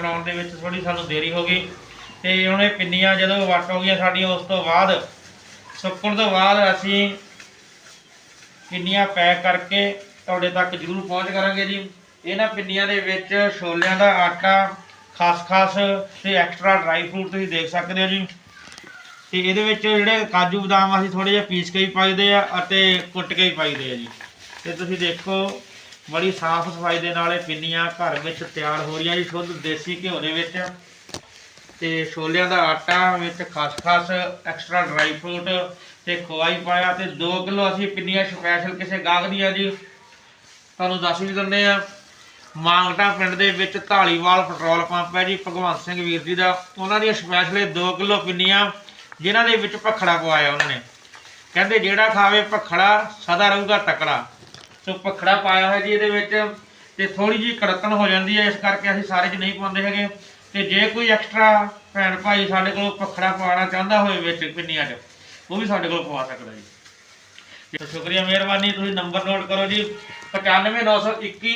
ਬਣਾਉਣ ਦੇ ਵਿੱਚ ਥੋੜੀ ਸਾਨੂੰ ਦੇਰੀ ਹੋ ਗਈ ਤੇ ਹੁਣ ਇਹ ਪਿੰਨੀਆਂ ਜਦੋਂ ਵੱਟ ਹੋ ਗਈਆਂ ਸਾਡੀਆਂ, ਉਸ ਤੋਂ ਬਾਅਦ ਸੁੱਕਣ ਤੋਂ ਬਾਅਦ ਅਸੀਂ ਪਿੰਨੀਆਂ ਪੈਕ ਕਰਕੇ ਤੁਹਾਡੇ ਤੱਕ ਜ਼ਰੂਰ ਪਹੁੰਚ ਕਰਾਂਗੇ ਜੀ। ਇਹਨਾਂ ਪਿੰਨੀਆਂ ਦੇ ਵਿੱਚ ਛੋਲਿਆਂ ਦਾ ਆਟਾ, ਖਸਖਸ ਤੇ ਐਕਸਟਰਾ ਡਰਾਈ ਫਰੂਟ ਤੁਸੀਂ ਦੇਖ ਸਕਦੇ ਹੋ ਜੀ। ਤੇ ਇਹਦੇ ਵਿੱਚ ਜਿਹੜੇ ਕਾਜੂ ਬਦਾਮ ਅਸੀਂ ਥੋੜੇ ਜਿਹਾ ਪੀਸ ਕੇ ਹੀ ਪਾਈਦੇ ਆ ਅਤੇ ਕੁੱਟ ਕੇ ਹੀ ਪਾਈਦੇ ਆ ਜੀ। ਤੇ ਤੁਸੀਂ ਦੇਖੋ ਬੜੀ ਸਾਫ਼ ਸਫ਼ਾਈ ਦੇ ਨਾਲ ਇਹ ਪਿੰਨੀਆਂ ਘਰ ਵਿੱਚ ਤਿਆਰ ਹੋ ਰਹੀਆਂ ਜੀ, ਸ਼ੁੱਧ ਦੇਸੀ ਘਿਓ ਦੇ ਵਿੱਚ। ਤੇ ਛੋਲਿਆਂ ਦਾ ਆਟਾ ਵਿੱਚ ਖਸਖਸ ਐਕਸਟਰਾ ਡਰਾਈ ਫਰੂਟ ਤੇ ਖੋਆ ਪਾਇਆ ਤੇ 2 ਕਿਲੋ ਅਸੀਂ ਪਿੰਨੀਆਂ ਸਪੈਸ਼ਲ ਕਿਸੇ ਗਾਹਕ ਦੀਆਂ ਜੀ। ਤੁਹਾਨੂੰ ਦੱਸ ਵੀ ਦਿੰਦੇ ਆ ਮਾਂਗਟਾ ਪਿੰਡ ਦੇ ਵਿੱਚ ਢਾਲੀਵਾਲ ਪੈਟਰੋਲ ਪੰਪ ਹੈ ਜੀ, ਭਗਵੰਤ ਸਿੰਘ ਵੀਰ ਜੀ ਦਾ। ਉਹਨਾਂ ਦੀਆਂ ਸਪੈਸ਼ਲ 2 ਕਿਲੋ ਪਿੰਨੀਆਂ, ਜਿਨ੍ਹਾਂ ਦੇ ਵਿੱਚ ਭਖੜਾ ਪਵਾਇਆ ਉਹਨਾਂ ਨੇ। ਕਹਿੰਦੇ ਜਿਹੜਾ ਖਾਵੇ ਭਖੜਾ, ਸਦਾ ਰਹੂਗਾ ਤਕੜਾ। ਸੋ ਭਖੜਾ ਪਾਇਆ ਹੋਇਆ ਜੀ ਇਹਦੇ ਵਿੱਚ ਤੇ ਥੋੜੀ ਜੀ ਕੜਕਣ ਹੋ ਜਾਂਦੀ ਹੈ, ਇਸ ਕਰਕੇ ਅਸੀਂ ਸਾਰੇ ਚ ਨਹੀਂ ਪਾਉਂਦੇ ਹੈਗੇ। ਤੇ ਜੇ ਕੋਈ ਐਕਸਟਰਾ ਭੈਣ ਭਾਈ ਸਾਡੇ ਕੋਲ ਭਖੜਾ ਪਵਾਉਣਾ ਚਾਹੁੰਦਾ ਹੋਵੇ ਵਿੱਚ ਪਿੰਨੀਆਂ 'ਚ, ਉਹ ਵੀ ਸਾਡੇ ਕੋਲ ਪਵਾ ਸਕਦਾ ਜੀ। ਤੇ ਸ਼ੁਕਰੀਆ ਮਿਹਰਬਾਨੀ, ਤੁਸੀਂ ਨੰਬਰ ਨੋਟ ਕਰੋ ਜੀ। 95921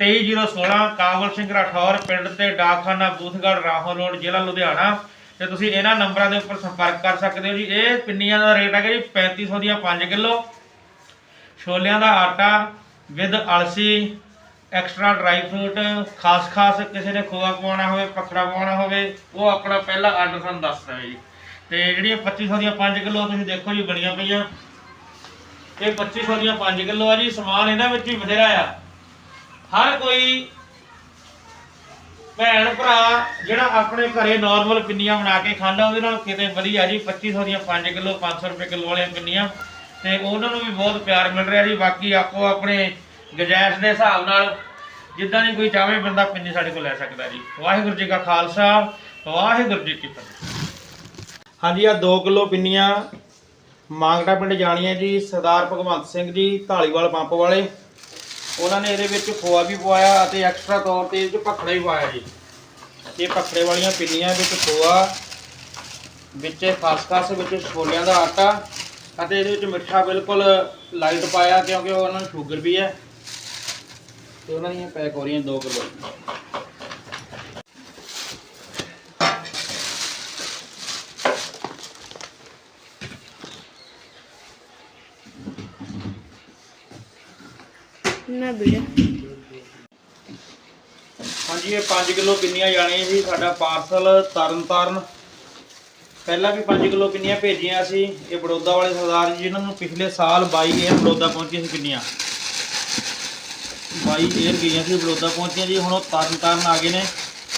23016 ਕਾਬਲ ਸਿੰਘ ਰਾਠੌਰ, ਪਿੰਡ ਤੇ ਡਾਕਖਾਨਾ, ਬੂਥਗੜ੍ਹ, ਰਾਹੋਂ ਰੋਡ, ਜ਼ਿਲ੍ਹਾ ਲੁਧਿਆਣਾ। ਤੇ ਤੁਸੀਂ ਇਹਨਾਂ ਨੰਬਰਾਂ ਦੇ ਉੱਪਰ ਸੰਪਰਕ ਕਰ ਸਕਦੇ ਹੋ ਜੀ। ਇਹ ਪਿੰਨੀਆਂ ਦਾ ਰੇਟ ਹੈਗਾ ਜੀ 3500 ਦੀਆਂ 5 ਕਿਲੋ। ਛੋਲਿਆਂ ਦਾ ਆਟਾ ਵਿਦ ਅਲਸੀ ਐਕਸਟਰਾ ਡਰਾਈ ਫਰੂਟ ਖਾਸ ਖਾਸ ਕਿਸੇ ਨੇ ਖੋਆ ਪਵਾਉਣਾ ਹੋਵੇ, ਪਖੜਾ ਪਵਾਉਣਾ ਹੋਵੇ, ਉਹ ਆਪਣਾ ਪਹਿਲਾ ਆਰਡਰ ਸਾਨੂੰ ਦੱਸ ਦੇਵੇ ਜੀ। ਤੇ ਜਿਹੜੀਆਂ 2500 ਦੀਆਂ 5 ਕਿਲੋ ਤੁਸੀਂ ਦੇਖੋ ਜੀ ਬਣੀਆਂ ਪਈਆਂ। ਇਹ 2500 ਦੀਆਂ 5 ਕਿਲੋ ਆ ਜੀ, ਸਮਾਨ ਇਹਨਾਂ ਵਿੱਚ ਵੀ ਬਥੇਰਾ ਆ। ਹਰ ਕੋਈ ਭੈਣ, ਭਰਾ ਜਿਹੜਾ ਆਪਣੇ ਘਰੇ ਨਾਰਮਲ ਪਿੰਨੀਆਂ ਬਣਾ ਕੇ ਖਾਂਦਾ, ਉਹਦੇ ਨਾਲ ਕਿਤੇ ਵਧੀਆ ਜੀ 2500 ਦੀਆਂ 5 ਕਿਲੋ 500 ਰੁਪਏ ਕਿਲੋ ਵਾਲੀਆਂ ਪਿੰਨੀਆਂ। ਤੇ ਉਹਨਾਂ ਨੂੰ ਵੀ ਬਹੁਤ ਪਿਆਰ ਮਿਲ ਰਿਹਾ ਜੀ। ਬਾਕੀ ਆਪੋ ਆਪਣੇ ਗੁੰਜਾਇਸ਼ ਦੇ ਹਿਸਾਬ ਨਾਲ ਜਿੱਦਾਂ ਦੀ ਕੋਈ ਚਾਹਵੇ ਬੰਦਾ ਪਿੰਨੀ ਸਾਡੇ ਕੋਲ ਲੈ ਸਕਦਾ ਜੀ। ਵਾਹਿਗੁਰੂ ਜੀ ਕਾ ਖਾਲਸਾ, ਵਾਹਿਗੁਰੂ ਜੀ ਕੀ ਫਤਿਹ। ਹਾਂਜੀ ਆ 2 ਕਿਲੋ ਪਿੰਨੀਆਂ ਮਾਂਗੜਾ ਪਿੰਡ ਜਾਣੀਆਂ ਜੀ, ਸਰਦਾਰ ਭਗਵੰਤ ਸਿੰਘ ਜੀ, ਢਾਲੀਵਾਲ ਪੰਪ ਵਾਲੇ। ਉਹਨਾਂ ਨੇ ਇਹਦੇ ਵਿੱਚ ਖੋਆ ਵੀ ਪਵਾਇਆ ਅਤੇ ਐਕਸਟਰਾ ਤੌਰ ਤੇ ਇਹਦੇ ਵਿੱਚ ਭਖੜਾ ਵੀ ਪਾਇਆ ਜੀ। ਇਹ ਭਖੜੇ ਵਾਲੀਆਂ ਪਿੰਨੀਆਂ ਵਿੱਚ ਖੋਆ, ਵਿੱਚ ਖਸਖਸ, ਵਿੱਚ ਛੋਲਿਆਂ ਦਾ ਆਟਾ ਅਤੇ ਇਹਦੇ ਵਿੱਚ ਮਿੱਠਾ ਬਿਲਕੁਲ ਲਾਈਟ ਪਾਇਆ ਕਿਉਂਕਿ ਉਹਨਾਂ ਨੂੰ ਸ਼ੂਗਰ ਵੀ ਹੈ। ਤੇ ਉਹਨਾਂ ਦੀਆਂ ਪੈਕ ਹੋ ਰਹੀਆਂ 2 ਕਿਲੋ। ਨਾ ਵੀਡੀਓ ਹਾਂਜੀ ਇਹ 5 ਕਿਲੋ ਪਿੰਨੀਆਂ ਜਾਣੀਆਂ ਸੀ? ਸਾਡਾ ਪਾਰਸਲ ਤਰਨਤਾਰਨ ਪਹਿਲਾਂ ਵੀ 5 ਕਿਲੋ ਕਿੰਨੀਆਂ ਭੇਜੀਆਂ ਸੀ, ਇਹ ਬੜੌਦਾ ਵਾਲੇ ਸਰਦਾਰ ਜੀ, ਜਿਨ੍ਹਾਂ ਨੂੰ ਪਿਛਲੇ ਸਾਲ 22 ਏਅਰ ਬੜੌਦਾ ਪਹੁੰਚੀਆਂ ਸੀ ਕਿੰਨੀਆਂ? 22 ਏਅਰ ਗਈਆਂ ਸੀ, ਬੜੌਦਾ ਪਹੁੰਚੀਆਂ ਜੀ, ਹੁਣ ਉਹ ਤਰਨ ਤਾਰਨ ਆ ਗਏ ਨੇ।